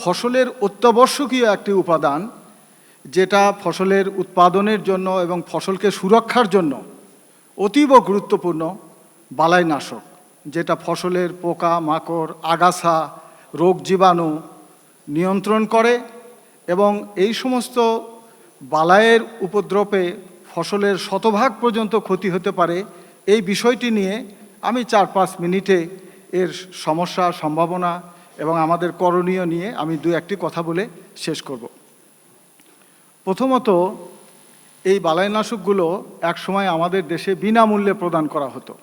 ফসলের অত্যাবশ্যকীয় একটি উপাদান, যেটা ফসলের উৎপাদনের জন্য এবং ফসলকে সুরক্ষার জন্য অতীব গুরুত্বপূর্ণ বালাইনাশক, যেটা ফসলের পোকা, মাকড়, আগাছা, রোগ জীবাণু নিয়ন্ত্রণ করে এবং এই সমস্ত বালাইয়ের উপদ্রবে ফসলের শতভাগ পর্যন্ত ক্ষতি হতে পারে। এই বিষয়টি নিয়ে আমি চার পাঁচ মিনিটে এর সমস্যা, সম্ভাবনা এবং আমাদের করণীয় নিয়ে আমি দু একটি কথা বলে শেষ করব। প্রথমত, এই বালাইনাশকগুলো একসময় আমাদের দেশে বিনামূল্যে প্রদান করা হতো।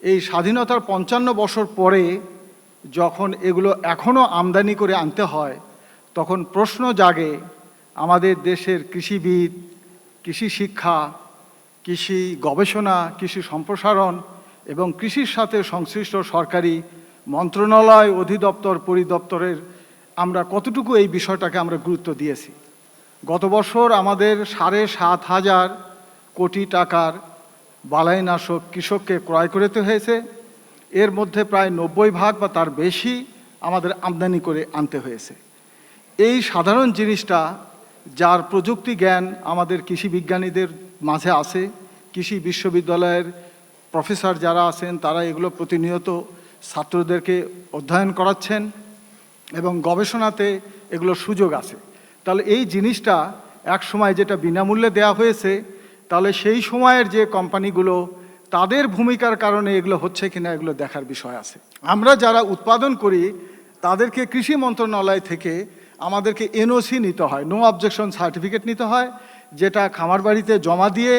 এই স্বাধীনতার পঞ্চান্ন বছর পরে যখন এগুলো এখনও আমদানি করে আনতে হয়, তখন প্রশ্ন জাগে আমাদের দেশের কৃষিবিদ, কৃষি শিক্ষা, কৃষি গবেষণা, কৃষি সম্প্রসারণ এবং কৃষির সাথে সংশ্লিষ্ট সরকারি মন্ত্রণালয় অধিদপ্তর পরিদপ্তরের আমরা কতটুকু এই বিষয়টাকে আমরা গুরুত্ব দিয়েছি। গত বছর আমাদের সাড়ে সাত হাজার কোটি টাকার বালাইনাশক কৃষককে ক্রয় করতে হয়েছে। এর মধ্যে প্রায় নব্বই ভাগ বা তার বেশি আমাদের আমদানি করে আনতে হয়েছে। এই সাধারণ জিনিসটা যার প্রযুক্তি জ্ঞান আমাদের কৃষি বিজ্ঞানীদের মাঝে আছে, কৃষি বিশ্ববিদ্যালয়ের প্রফেসর যারা আছেন তারা এগুলো প্রতিনিয়ত ছাত্রদেরকে অধ্যয়ন করাচ্ছেন এবং গবেষণাতে এগুলোর সুযোগ আছে। তাহলে এই জিনিসটা এক সময় যেটা বিনামূল্যে দেওয়া হয়েছে, তাহলে সেই সময়ের যে কোম্পানিগুলো, তাদের ভূমিকার কারণে এগুলো হচ্ছে কিনা এগুলো দেখার বিষয় আছে। আমরা যারা উৎপাদন করি, তাদেরকে কৃষি মন্ত্রণালয় থেকে আমাদেরকে এনওসি নিতে হয় নো অবজেকশন সার্টিফিকেট নিতে হয়, যেটা খামার বাড়িতে জমা দিয়ে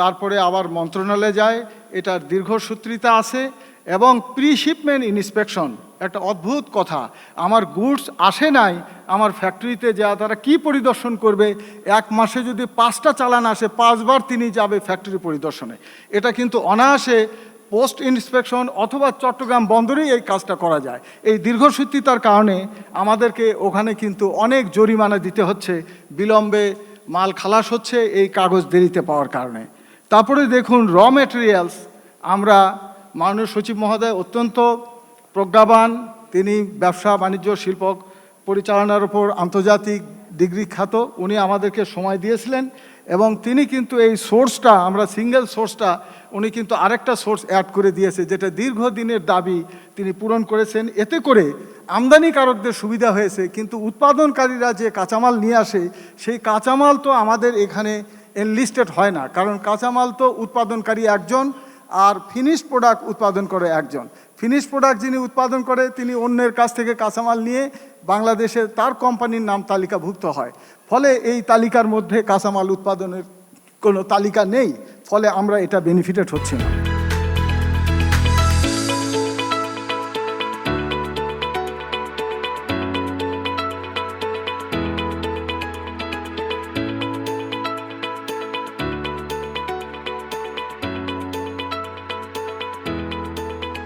তারপরে আবার মন্ত্রণালয়ে যায়, এটার দীর্ঘসূত্রিতা আছে এবং প্রি শিপমেন্ট ইন্সপেকশন একটা অদ্ভুত কথা, আমার গুডস আসে নাই, আমার ফ্যাক্টরিতে যা তারা কি পরিদর্শন করবে, এক মাসে যদি পাঁচটা চালান আসে, পাঁচবার তিনি যাবে ফ্যাক্টরি পরিদর্শনে। এটা কিন্তু অনায়াসে পোস্ট ইন্সপেকশন অথবা চট্টগ্রাম বন্দরেই এই কাজটা করা যায়। এই দীর্ঘসূত্রিতার কারণে আমাদেরকে ওখানে কিন্তু অনেক জরিমানা দিতে হচ্ছে, বিলম্বে মাল খালাস হচ্ছে এই কাগজ দেরিতে পাওয়ার কারণে। তারপরে দেখুন র মেটেরিয়ালস আমরা মাননীয় সচিব মহোদয় অত্যন্ত প্রজ্ঞাবান। তিনি ব্যবসা, বাণিজ্য, শিল্প পরিচালনার উপর আন্তর্জাতিক ডিগ্রি খ্যাত। উনি আমাদেরকে সময় দিয়েছিলেন এবং তিনি কিন্তু এই সোর্সটা, আমরা সিঙ্গেল সোর্সটা, উনি কিন্তু আরেকটা সোর্স অ্যাড করে দিয়েছে, যেটা দীর্ঘদিনের দাবি তিনি পূরণ করেছেন। এতে করে আমদানিকারকদের সুবিধা হয়েছে, কিন্তু উৎপাদনকারীরা যে কাঁচামাল নিয়ে আসে, সেই কাঁচামাল তো আমাদের এখানে এনলিস্টেড হয় না। কারণ কাঁচামাল তো উৎপাদনকারী একজন আর ফিনিশ প্রোডাক্ট উৎপাদন করে একজন। ফিনিশ প্রোডাক্ট যিনি উৎপাদন করে, তিনি অন্যের কাছ থেকে কাঁচামাল নিয়ে বাংলাদেশে তার কোম্পানির নাম তালিকাভুক্ত হয়। ফলে এই তালিকার মধ্যে কাঁচামাল উৎপাদনের কোনো তালিকা নেই, ফলে আমরা এটা বেনিফিটেড হচ্ছি না।